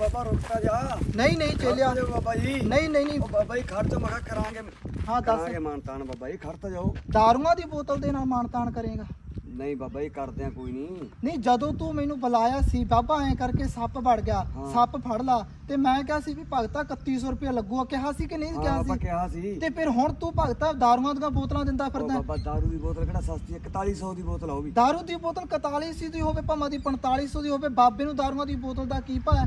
ਬਾਬਾ ਰੁਕਤਾ ਜਾ। ਨਹੀਂ ਨਹੀਂ ਚੇਲਿਆ। ਜਾਓ ਬਾਬਾ ਜੀ। ਨਹੀਂ ਨਹੀਂ ਨਹੀਂ। ਉਹ ਬਾਬਾ ਜੀ ਖੜ ਜਾ ਮੈਂ ਕਿਹਾ ਕਰਾਂਗੇ। ਹਾਂ ਦੱਸ। ਕਰਾਂਗੇ ਮਾਨਤਾਨ ਬਾਬਾ ਜੀ ਖੜ ਤਾਂ ਜਾਓ। ਦਾਰੂਆਂ ਦੀ ਬੋਤਲ ਦੇ ਨਾਲ ਮਾਨਤਾਨ ਕਰੇਗਾ। ਨਹੀਂ ਬਾਬਾ ਜੀ ਕਰਦੇ ਆ ਕੋਈ ਨਹੀਂ। ਨਹੀਂ ਜਦੋਂ ਤੂੰ ਮੈਨੂੰ ਬੁਲਾਇਆ ਸੀ ਬਾਬਾ ਐ ਕਰਕੇ ਸੱਪ ਵੜ ਗਿਆ। ਹਾਂ। ਸੱਪ ਫੜ ਲਾ। ਤੇ ਮੈਂ ਕਿਹਾ ਸੀ ਵੀ ਭਗਤਾ 3100 ਰੁਪਏ ਲੱਗੂਗਾ। ਕਿਹਾ ਸੀ ਕਿ ਨਹੀਂ? ਹਾਂ ਕਿਹਾ ਬਾਬਾ ਸੀ। ਕਿਹਾ ਸੀ। ਤੇ ਫਿਰ ਹੁਣ ਤੂੰ ਭਗਤਾ ਦਾਰੂਆਂ ਦੀਆਂ ਬੋਤਲਾਂ ਦਿੰਦਾ ਉਹ ਫਿਰਦਾ। ਬਾਬਾ ਦਾਰੂ ਦੀ ਬੋਤਲ ਕਿਹੜਾ ਸਸਤੀ ਹੈ? 4100 ਦੀ ਬੋਤਲ ਆ ਉਹ ਵੀ। ਦਾਰੂ ਦੀ ਬੋਤਲ 4100 ਦੀ ਹੋਵੇ ਭਾਵੇਂ ਦੀ 4500 ਦੀ ਹੋਵੇ ਬਾਬੇ ਨੂੰ ਦਾਰੂਆਂ ਦੀ ਬੋਤਲ ਦਾ ਕੀ ਬਾਬਾ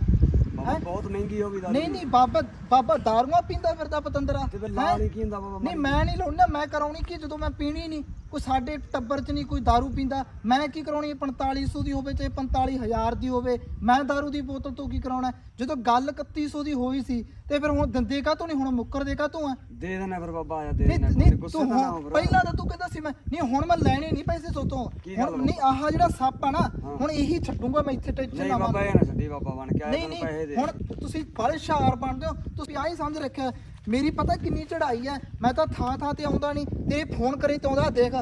ਹੈਂ? ਬਹੁਤ ਮਹਿੰਗੀ ਹੋ ਗਈ ਦਾਰੂ ਨਹੀਂ ਨਹੀਂ ਬਾਬਾ ਬਾਬਾ ਦਾਰੂਆਂ ਪੀਂਦਾ ਫਿਰਦਾ ਪਤੰਦਰਾ ਤੇ ਫਿਰ ਹੈਂ? ਲਾ ਨਹੀਂ ਕੀ ਹੁੰਦਾ ਬਾਬਾ ਨਹੀਂ ਮੈਂ ਨਹੀਂ ਲਾਉਣਾ ਮੈਂ ਕਰਾਉਣੀ ਕੀ ਜਦੋਂ ਮੈਂ ਪੀਣੀ ਨਹੀਂ ਕੋਈ ਸਾਡੇ ਟੱਬਰ 'ਚ ਨਹੀਂ ਕੋਈ दारू ਪੀਂਦਾ ਮੈਂ ਕੀ ਕਰਾਉਣੀ ਹੈ? 4500 ਦੀ ਹੋਵੇ ਚਾਹੇ 45000 ਦੀ ਹੋਵੇ ਮੈਂ दारू ਦੀ ਬੋਤਲ ਤੋਂ ਕੀ ਕਰਾਉਣਾ ਹੈ? ਜਦੋਂ ਗੱਲ 3100 ਦੀ ਹੋਈ ਸੀ ਤੇ ਫਿਰ ਹੁਣ ਦਿੰਦੇ ਕਾ ਤੂੰ ਨਹੀਂ ਹੁਣ ਮੁੱਕਰ ਦੇ ਕਾ ਤੂੰ ਹੈ ਦੇ ਦੇਣਾ ਫਿਰ ਬਾਬਾ ਆਇਆ ਦੇ ਨਹੀਂ ਦੇਣਾ ਨਹੀਂ ਗੁੱਸੇ ਤੂੰ ਤਾਂ ਨਾ ਹੋ ਹੁਣ ਫਿਰ। ਪਹਿਲਾਂ ਤਾਂ ਤੂੰ ਕਹਿੰਦਾ ਸੀ ਮੈਂ ਨਹੀਂ ਹੁਣ ਮੈਂ ਲੈਣੇ ਨਹੀਂ ਪੈਸੇ ਸੋਤੋਂ ਕੀ ਗੱਲ ਹੁਣ ਹੋ? ਨਹੀਂ ਆਹ ਜਿਹੜਾ ਸੱਪ ਆ ਨਾ ਹਾਂ। ਹੁਣ ਇਹੀ ਛੱਡੂਗਾ ਮੈਂ ਇੱਥੇ ਟੈਨਸ਼ਨ ਨਹੀਂ ਨਾ ਬਾਬਾ ਮੰਨ ਇਹ ਨਾ ਛੱਡੀ ਬਾਬਾ ਬਣ ਕੇ ਆਇਆ ਨਹੀਂ ਤੈਨੂੰ ਪੈਸੇ ਨਹੀਂ ਦੇ ਹੁਣ ਤੁਸੀਂ ਬੜੇ ਹੁਸ਼ਿਆਰ ਬਣਦੇ ਹੋ ਤੁਸੀਂ ਆਹੀ ਸਮਝ ਰੱਖਿਆ ਮੇਰੀ ਪਤਾ ਕਿੰਨੀ ਚੜ੍ਹਾਈ ਹੈ ਮੈਂ ਤਾਂ ਥਾਂ ਥਾਂ ਤੇ ਆਉਂਦਾ ਨਹੀਂ। ਤੇਰੇ ਫੋਨ ਕਰੇ ਤੇ ਆਉਂਦਾ ਦੇਖ।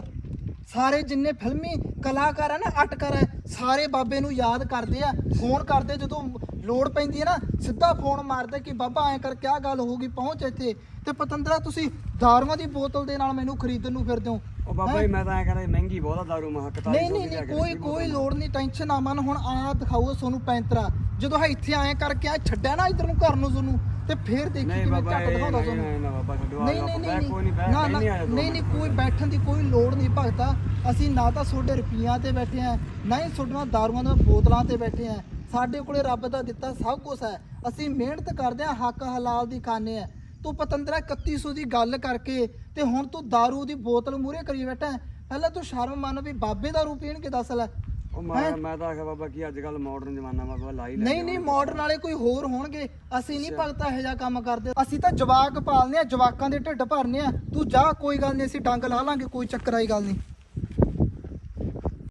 ਸਾਰੇ ਜਿੰਨੇ ਫਿਲਮੀ ਕਲਾਕਾਰ ਆ ਨਾ ਅਟਕਰ ਹੈ ਸਾਰੇ ਬਾਬੇ ਨੂੰ ਯਾਦ ਕਰਦੇ ਆ। ਫੋਨ ਕਰਦੇ ਜਦੋਂ ਲੋੜ ਪੈਂਦੀ ਹੈ ਨਾ ਸਿੱਧਾ ਫੋਨ ਮਾਰਦੇ ਕਿ ਬਾਬਾ ਐ ਕਰ ਕਿਆ ਗੱਲ ਹੋ ਗਈ ਪਹੁੰਚ ਇੱਥੇ। ਤੇ ਪਤੰਦਰਾ ਤੁਸੀਂ ਦਾਰੂਆਂ ਦੀ ਬੋਤਲ ਦੇ ਨਾਲ ਮੈਨੂੰ ਖਰੀਦਣ ਨੂੰ ਫਿਰਦੇ ਹੋ। ਉਹ ਬਾਬਾ? ਜੀ ਮੈਂ ਤਾਂ ਐ ਕਹਿੰਦਾ ਮਹਿੰਗੀ ਬਹੁਤ ਆ ਦਾਰੂ ਮਹਾ 4100 ਨਹੀਂ ਨਹੀਂ ਨਹੀਂ ਕੋਈ ਕੋਈ। ਲੋੜ ਨਹੀਂ ਟੈਨਸ਼ਨ ਨਾ ਮਨ ਹੁਣ ਆ ਦਿਖਾਓ ਤੁਹਾਨੂੰ ਪੈਂਤਰਾ। ਜਦੋਂ ਹੈ ਇੱਥੇ ਆਏ ਕਰਕੇ ਆ ਛੱਡਿਆ ਨਾ ਇਧਰ ਨੂੰ ਘਰ ਨੂੰ ਤੁਹਾਨੂੰ ਤੇ ਫੇਰ ਦੇਖੀ ਕਿਵੇਂ ਇਹ ਦਿਖਾਉਂਦਾ ਤੁਹਾਨੂੰ ਨਹੀਂ ਬਾਬਾ ਛੱਡਵਾ ਨਹੀਂ ਨਹੀਂ ਨਹੀਂ ਨਾ ਨਾ ਨਹੀਂ ਨਹੀਂ। ਕੋਈ ਬੈਠਣ ਦੀ ਕੋਈ ਲੋੜ ਨਹੀਂ ਭਗਤਾ। ਅਸੀਂ ਨਾ ਤਾਂ ਤੁਹਾਡੇ ਰੁਪਈਆਂ ਤੇ ਬੈਠੇ ਆ ਨਾ ਹੀ ਤੁਹਾਡੀਆਂ ਦਾਰੂਆਂ ਦੀਆਂ ਬੋਤਲਾਂ ਤੇ ਬੈਠੇ ਆ ਸਾਡੇ ਕੋਲੇ ਰੱਬ ਦਾ ਦਿੱਤਾ ਸਭ ਕੁਝ ਹੈ। ਅਸੀਂ ਮਿਹਨਤ ਕਰਦੇ ਆ ਹੱਕ ਹਲਾਲ ਦੀ ਖਾਣੇ ਆ ਤੂੰ ਪਤੰਦਰਾ 3100 ਦੀ ਗੱਲ ਕਰਕੇ ਤੇ ਹੁਣ ਤੂੰ दारू ਦੀ ਬੋਤਲ ਮੂਰੇ ਕਰੀ ਬੈਠਾ। ਪਹਿਲਾਂ ਤੂੰ ਸ਼ਰਮ ਮੰਨ ਵੀ ਬਾਬੇ ਦਾ ਰੂਪ ਪੀਣ ਕੇ ਦੱਸ ਲੈ। ਉਹ ਮੈਂ ਮੈਂ ਤਾਂ ਆਖਿਆ ਬਾਬਾ ਕੀ ਅੱਜ ਕੱਲ ਮਾਡਰਨ ਜ਼ਮਾਨਾ ਵਾ ਬਾਬਾ ਲਾਈ ਲੈ ਨਹੀਂ ਨਹੀਂ ਮਾਡਰਨ ਵਾਲੇ ਕੋਈ ਹੋਰ ਹੋਣਗੇ। ਅਸੀਂ ਨਹੀਂ ਭਗਤਾ ਇਹੋ ਜਿਹਾ ਕੰਮ ਕਰਦੇ। ਅਸੀਂ ਤਾਂ ਜਵਾਕ ਪਾਲਨੇ ਆ ਜਵਾਕਾਂ ਦੇ ਢਿੱਡ ਭਰਨੇ ਆ। ਤੂੰ ਜਾ ਕੋਈ ਗੱਲ ਨਹੀਂ ਅਸੀਂ ਡੰਗ ਲਾ ਲਾਂਗੇ ਕੋਈ ਚੱਕਰ ਆਈ ਗੱਲ ਨਹੀਂ।